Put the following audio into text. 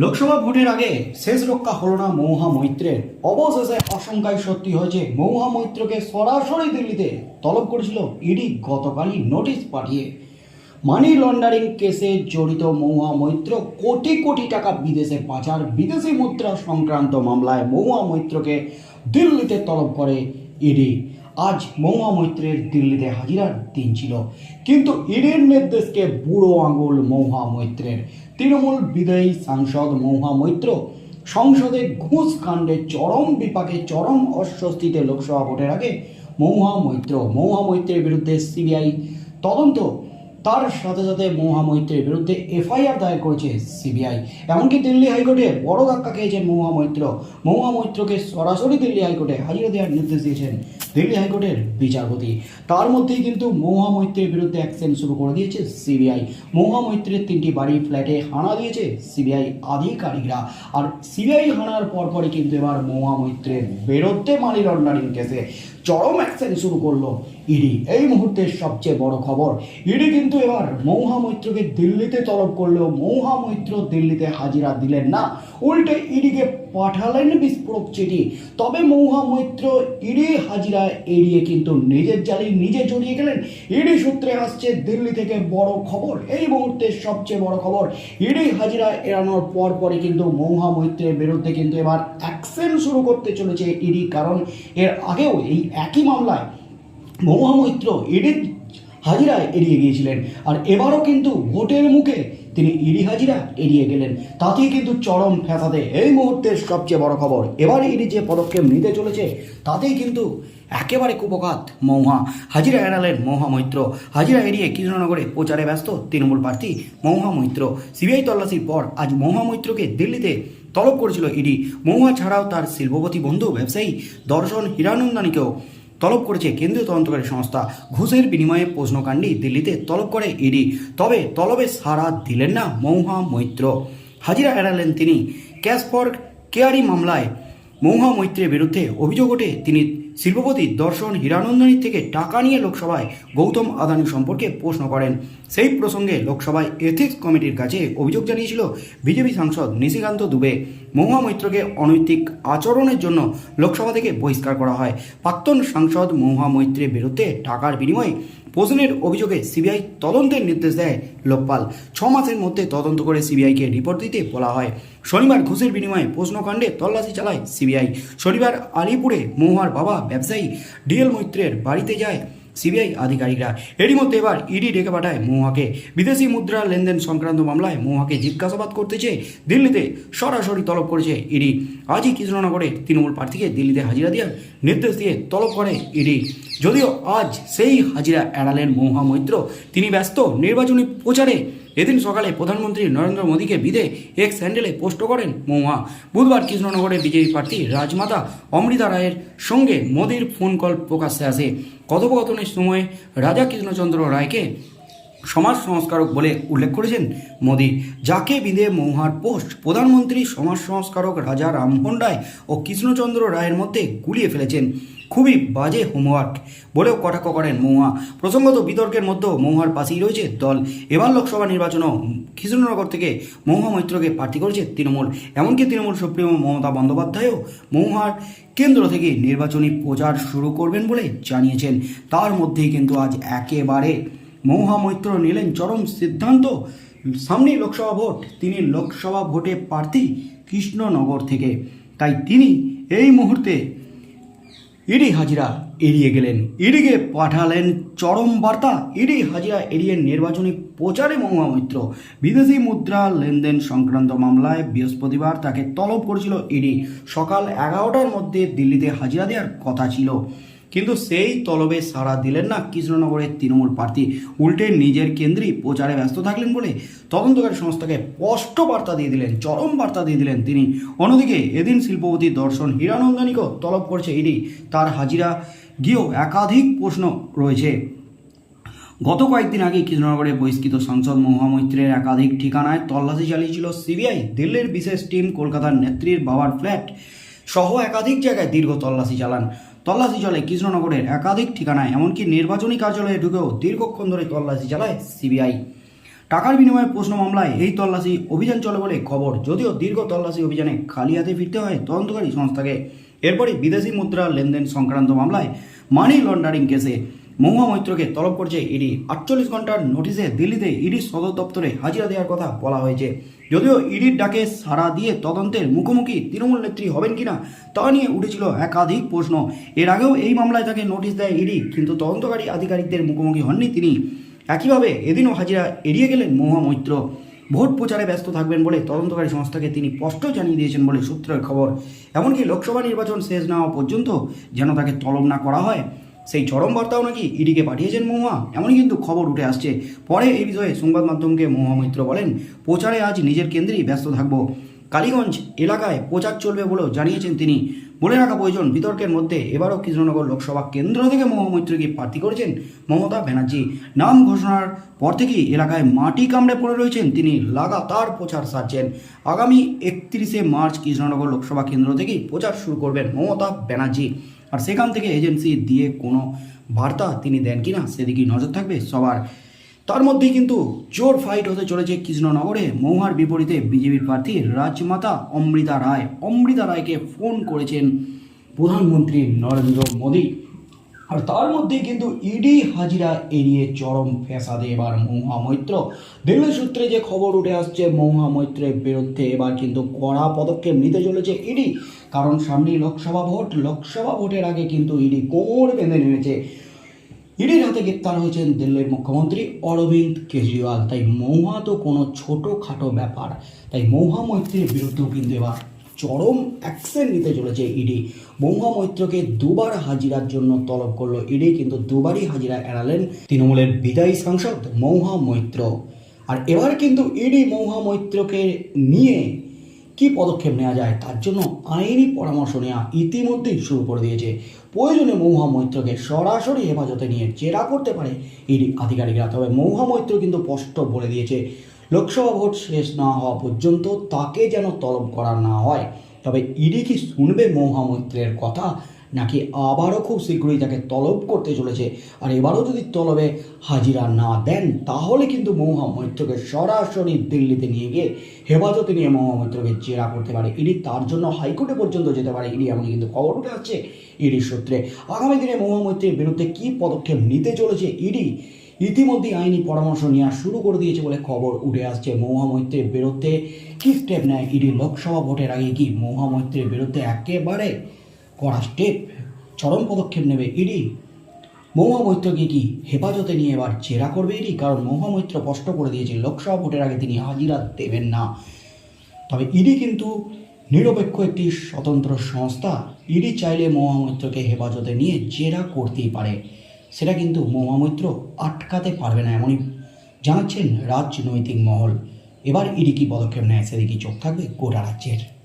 লোকসভা ভোটের আগে শেষ রক্ষা হলো না মৌহা মৈত্রের। অবশেষে আশঙ্কায় সত্যি হয়েছে মৌহা মৈত্রকে সরাসরি দিল্লিতে তলব করেছিল ইডি গতকালই নোটিশ পাঠিয়ে। মানি লন্ডারিং কেসে জড়িত মৌহা মৈত্র কোটি কোটি টাকা বিদেশে পাচার, বিদেশি মুদ্রা সংক্রান্ত মামলায় মৌহা মৈত্রকে দিল্লিতে তলব করে ইডি। আজ মৌমা মৈত্রের দিল্লিতে হাজিরার দিন ছিল। কিন্তু ইডির নির্দেশকে বুড়ো আঙুল মৌহা মৈত্রের তৃণমূল বিদায়ী সাংসদ মৌহা মৈত্র সংসদে ঘুষ কাণ্ডে চরম বিপাকে চরম অস্বস্তিতে লোকসভা ভোটের আগে মৌহা মৈত্র মৌহা মৈত্রের বিরুদ্ধে সিবিআই তদন্ত তার সাথে সাথে মৌহা মৈত্রের বিরুদ্ধে এফআইআর দায়ের করেছে সিবিআই। এমনকি দিল্লি হাইকোর্টে বড় ধাক্কা খেয়েছেন মৌহা মৈত্র মৌহা মৈত্রকে সরাসরি দিল্লি হাইকোর্টে হাজিরা দেওয়ার নির্দেশ দিয়েছেন দিল্লি হাইকোর্টের বিচারপতি। তার মধ্যেই কিন্তু মৌহা মৈত্রের বিরুদ্ধে অ্যাকশন শুরু করে দিয়েছে সিবিআই। মৌহা মৈত্রের তিনটি বাড়ি ফ্ল্যাটে হানা দিয়েছে সিবিআই আধিকারিকরা। আর সিবিআই হানার পরপরই কিন্তু এবার মৌহা মৈত্রের বিরুদ্ধে মানি লন্ডারিং কেসে চরম অ্যাকশন শুরু করল ইডি এই মুহূর্তের সবচেয়ে বড় খবর ইডি কিন্তু এবার মৌহা মৈত্রকে দিল্লিতে তলব করলেও মৌহা মৈত্র দিল্লিতে হাজিরা দিলেন না। উল্টে ইডিকে পাঠালেন বিস্ফোরক চিঠি। তবে মৌহা মৈত্র ইডি হাজিরা এড়িয়ে কিন্তু নিজের জালি নিজে জড়িয়ে গেলেন। ইডি সূত্রে আসছে দিল্লি থেকে বড় খবর। এই মুহূর্তের সবচেয়ে বড় খবর, ইডি হাজিরা এড়ানোর পর পরে কিন্তু মৌহা মৈত্রের বিরুদ্ধে কিন্তু এবার অ্যাকশন শুরু করতে চলেছে ইডি। কারণ এর আগেও এই একই মামলায় মৌহা মৈত্র ইডির হাজিরা এড়িয়ে গিয়েছিলেন। আর এবারও কিন্তু ভোটের মুখে তিনি ইডি হাজিরা এড়িয়ে গেলেন। তাতেই কিন্তু চরম ফ্যাসাদে এই মুহূর্তের সবচেয়ে বড় খবর। এবার ইডি যে পদক্ষেপ নিতে চলেছে, তাতেই কিন্তু একেবারে কুপঘাত মৌহা হাজিরা এড়ালেন মৌহা মৈত্র। হাজিরা এড়িয়ে কৃষ্ণনগরে প্রচারে ব্যস্ত তৃণমূল প্রার্থী মৌহা মৈত্র। সিবিআই তল্লাশির পর আজ মৌহা মৈত্রকে দিল্লিতে তলব করেছিল ইডি। মৌহা ছাড়াও তার শিল্পপতি বন্ধু, ব্যবসায়ী দর্শন হীরানন্দানীকেও তলব করেছে কেন্দ্রীয় তদন্তকারী সংস্থা। ঘুষের বিনিময়ে প্রশ্নকাণ্ডী দিল্লিতে তলব করে ইডি। তবে তলবে সাড়া দিলেন না মৌহা মৈত্র। হাজিরা এড়ালেন তিনি। ক্যাশ ফর কেয়ারি মামলায় মৌহা মৈত্রের বিরুদ্ধে অভিযোগ ওঠে। তিনি শিল্পপতি দর্শন হীরানন্দনীর থেকে টাকা নিয়ে লোকসভায় গৌতম আদানি সম্পর্কে প্রশ্ন করেন। সেই প্রসঙ্গে লোকসভায় এথিক্স কমিটির কাছে অভিযোগ জানিয়েছিল বিজেপি সাংসদ নিশিকান্ত দুবে। মহুয়া মৈত্রকে অনৈতিক আচরণের জন্য লোকসভা থেকে বহিষ্কার করা হয়। প্রাক্তন সাংসদ মহুয়া মৈত্রের বিরুদ্ধে টাকার বিনিময়ে প্রশ্নের অভিযোগে সিবিআই তদন্তের নির্দেশ দেয় লোকপাল। ছ মাসের মধ্যে তদন্ত করে সিবিআইকে রিপোর্ট দিতে বলা হয়। শনিবার ঘুষের বিনিময়ে প্রশ্নকাণ্ডে তল্লাশি চালায় সিবিআই। শনিবার আলিপুরে মহুয়ার বাবা ব্যবসায়ী ডিএল মৈত্রের বাড়িতে যায় সিবিআই আধিকারিকরা। এরই মধ্যে এবার ইডি ডেকে পাঠায় মহুয়াকে। বিদেশি মুদ্রা লেনদেন সংক্রান্ত মামলায় মহুয়াকে জিজ্ঞাসাবাদ করতে চেয়ে দিল্লিতে সরাসরি তলব করেছে ইডি। আজই কৃষ্ণনগরে তৃণমূল প্রার্থীকে দিল্লিতে হাজিরা দেওয়ার নির্দেশ দিয়ে তলব করে ইডি। যদিও আজ সেই হাজিরা এড়ালেন মহুয়া মৈত্র, তিনি ব্যস্ত, নির্বাচনী প্রচারে এদিন সকালে প্রধানমন্ত্রী নরেন্দ্র মোদীকে বিদে এক্স স্যান্ডেলে পোস্ট করেন মৌমা বুধবার কৃষ্ণনগরের বিজেপি প্রার্থী রাজমাতা অমৃতা রায়ের সঙ্গে মোদীর ফোন কল প্রকাশ্যে আসে। কথোপকথনের সময় রাজা কৃষ্ণচন্দ্র রায়কে সমাজ সংস্কারক বলে উল্লেখ করেছেন মোদী, যাকে বিঁধে মৌহার পোস্ট, প্রধানমন্ত্রী সমাজ সংস্কারক রাজা রামমোহন রায় ও কৃষ্ণচন্দ্র রায়ের মধ্যে গুলিয়ে ফেলেছেন। খুবই বাজে হোমওয়ার্ক বলেও কটাক্ষ করেন মৌহা। প্রসঙ্গত বিতর্কের মধ্যেও মৌহার পাশেই রয়েছে দল। এবার লোকসভা নির্বাচনও কৃষ্ণনগর থেকে মৌহা মৈত্রকে প্রার্থী করেছে তৃণমূল। এমনকি তৃণমূল সুপ্রিমো মমতা বন্দ্যোপাধ্যায়ও মৌহার কেন্দ্র থেকে নির্বাচনী প্রচার শুরু করবেন বলে জানিয়েছেন। তার মধ্যেই কিন্তু আজ একেবারে মৌহা মৈত্র নিলেন চরম সিদ্ধান্ত। সামনেই লোকসভা ভোট। তিনি লোকসভা ভোটে প্রার্থী কৃষ্ণনগর থেকে। তাই তিনি এই মুহূর্তে ইডি হাজিরা এড়িয়ে গেলেন। ইডিকে পাঠালেন চরম বার্তা। ইডি হাজিরা এড়িয়ে নির্বাচনী প্রচারে মহুয়া মৈত্র বিদেশি মুদ্রা লেনদেন সংক্রান্ত মামলায় বৃহস্পতিবার তাকে তলব করেছিল ইডি। সকাল এগারোটার মধ্যে দিল্লিতে হাজিরা দেওয়ার কথা ছিল। কিন্তু সেই তলবে সাড়া দিলেন না কৃষ্ণনগরের তৃণমূল প্রার্থী। উল্টে নিজের কেন্দ্রেই প্রচারে ব্যস্ত থাকলেন বলে তদন্তকারী সংস্থাকে স্পষ্ট বার্তা দিয়ে দিলেন, চরম বার্তা দিয়ে দিলেন তিনি। অন্যদিকে এদিন শিল্পপতি দর্শন হীরানন্দানীকেও তলব করেছে ইডি। তার হাজিরা গিয়েও একাধিক প্রশ্ন রয়েছে। গত কয়েকদিন আগে কৃষ্ণনগরে বহিষ্কৃত সাংসদ মহুয়া মৈত্রের একাধিক ঠিকানায় তল্লাশি চালিয়েছিল সিবিআই। দিল্লির বিশেষ টিম, কলকাতার নেত্রীর বাবার ফ্ল্যাট সহ একাধিক জায়গায় দীর্ঘ তল্লাশি চালান। তল্লাশি চলে কৃষ্ণনগরের একাধিক ঠিকানায়, এমনকি নির্বাচনী কার্যালয়ে ঢুকেও দীর্ঘক্ষণ ধরে তল্লাশি চালায় সিবিআই। টাকার বিনিময়ে প্রশ্ন মামলায় এই তল্লাশি অভিযান চলে বলে খবর। যদিও দীর্ঘ তল্লাশি অভিযানে খালি হাতে ফিরতে হয় তদন্তকারী সংস্থাকে। এরপরই বিদেশি মুদ্রা লেনদেন সংক্রান্ত মামলায় মানি লন্ডারিং কেসে মহুয়া মৈত্রকে তলব করছে ইডি। আটচল্লিশ ঘণ্টার নোটিশে দিল্লিতে ইডির সদর দপ্তরে হাজিরা দেওয়ার কথা বলা হয়েছে। যদিও ইডির ডাকে সাড়া দিয়ে তদন্তের মুখোমুখি তৃণমূল নেত্রী হবেন কিনা তা নিয়ে উঠেছিল একাধিক প্রশ্ন। এর আগেও এই মামলায় তাকে নোটিশ দেয় ইডি, কিন্তু তদন্তকারী আধিকারিকদের মুখোমুখি হননি তিনি। একইভাবে এদিনও হাজিরা এড়িয়ে গেলেন মহুয়া মৈত্র। ভোট প্রচারে ব্যস্ত থাকবেন বলে তদন্তকারী সংস্থাকে তিনি স্পষ্ট জানিয়ে দিয়েছেন বলে সূত্রের খবর। এমনকি লোকসভা নির্বাচন শেষ না পর্যন্ত যেন তাকে তলব না করা হয়। সেই চরম বার্তাও নাকি ইডিকে পাঠিয়েছেন মহুয়া? এমনই কিন্তু খবর উঠে আসছে। পরে এই বিষয়ে সংবাদ মাধ্যমকে মহুয়া মৈত্র বলেন, প্রচারে আজ নিজের কেন্দ্রেই ব্যস্ত থাকব। কালীগঞ্জ এলাকায় প্রচার চলবে বলেও জানিয়েছেন তিনি। বলে রাখা প্রয়োজন, বিতর্কের মধ্যে এবারও কৃষ্ণনগর লোকসভা কেন্দ্র থেকে মহুয়া মৈত্রকে প্রার্থী করেছেন মমতা ব্যানার্জি। নাম ঘোষণার পর থেকেই এলাকায় মাটি কামড়ে পড়ে রয়েছেন তিনি, লাগাতার প্রচার সারছেন। আগামী একত্রিশে মার্চ কৃষ্ণনগর লোকসভা কেন্দ্র থেকেই প্রচার শুরু করবেন মমতা ব্যানার্জি। আর সেখান থেকে এজেন্সি দিয়ে কোনো বার্তা তিনি দেন কিনা সেদিকেই নজর থাকবে সবার। তার মধ্যেই কিন্তু জোর ফাইট হতে চলেছে কৃষ্ণনগরে। মৌহার বিপরীতে বিজেপি প্রার্থী রাজমাতা অমৃতা রায়। অমৃতা রায়কে ফোন করেছেন প্রধানমন্ত্রী নরেন্দ্র মোদী। আর তার মধ্যেই কিন্তু ইডি হাজিরা এড়িয়ে চরম ফেসাদে এবার মহুয়া মৈত্র। দিল্লি সূত্রে যে খবর উঠে আসছে, মহুয়া মৈত্রের বিরুদ্ধে এবার কিন্তু কড়া পদক্ষেপ নিতে চলেছে ইডি কারণ সামনেই লোকসভা ভোট, লোকসভা ভোটের আগে কিন্তু ইডি কোমর বেঁধে নেমেছে। ইডির হাতে গ্রেপ্তার হয়েছেন দিল্লির মুখ্যমন্ত্রী অরবিন্দ কেজরিওয়াল। তাই মৌহা তো কোনো ছোটোখাটো ব্যাপার। তাই মৌহা মৈত্রীর বিরুদ্ধেও কিন্তু এবার চরম অ্যাকশন নিতে চলেছে ইডি। মৌহা মৈত্রকে দুবার হাজিরার জন্য তলব করল ইডি, কিন্তু দুবারই হাজিরা এড়ালেন তৃণমূলের বিদায়ী সাংসদ মৌহা মৈত্র। আর এবার কিন্তু ইডি মৌহা মৈত্রকে নিয়ে কি পদক্ষেপ নেওয়া যায় তার জন্য আইনি পরামর্শ নেওয়া ইতিমধ্যেই শুরু করে দিয়েছে। প্রয়োজনে মৌহা মৈত্রকে সরাসরি হেফাজতে নিয়ে জেরা করতে পারে ইডি আধিকারিকরা। তবে মৌহা মৈত্র কিন্তু স্পষ্ট বলে দিয়েছে, লোকসভা ভোট শেষ না হওয়া পর্যন্ত তাকে যেন তলব করা না হয়। তবে ইডি কি শুনবে মৌহা মৈত্রের কথা? নাকি আবারও খুব শীঘ্রই তাকে তলব করতে চলেছে? আর এবারও যদি তলবে হাজিরা না দেন, তাহলে কিন্তু মৌহা মৈত্রকে সরাসরি দিল্লিতে নিয়ে গিয়ে হেফাজতে নিয়ে মৌহা মৈত্রকে জেরা করতে পারে। ইডি তার জন্য হাইকোর্টে পর্যন্ত যেতে পারে। ইডি এমনই কিন্তু খবর উঠে আসছে ইডির সূত্রে। আগামী দিনে মৌহা মৈত্রের বিরুদ্ধে কী পদক্ষেপ নিতে চলেছে ইডি? ইতিমধ্যেই আইনি পরামর্শ নেওয়া শুরু করে দিয়েছে বলে খবর উঠে আসছে। মৌহা মৈত্রের বিরুদ্ধে কী স্টেপ নেয় ইডি? লোকসভা ভোটের আগে কি মৌহা মৈত্রের বিরুদ্ধে একেবারে কড়া স্টেপ চরম পদক্ষেপ নেবে ইডি। মহুয়া মৈত্রকে কি হেফাজতে নিয়ে এবার জেরা করবে ইডি? কারণ মহুয়া মৈত্র স্পষ্ট করে দিয়েছে, লোকসভা ভোটের আগে তিনি হাজিরা দেবেন না। তবে ইডি কিন্তু নিরপেক্ষ একটি স্বতন্ত্র সংস্থা। ইডি চাইলে মহুয়া মৈত্রকে হেফাজতে নিয়ে জেরা করতেই পারে। সেটা কিন্তু মহুয়া মৈত্র আটকাতে পারবে না এমনই জানাচ্ছেন রাজনৈতিক মহল। এবার ইডি কি পদক্ষেপ নেয়, সেদিকে চোখ থাকবে গোটা রাজ্যের।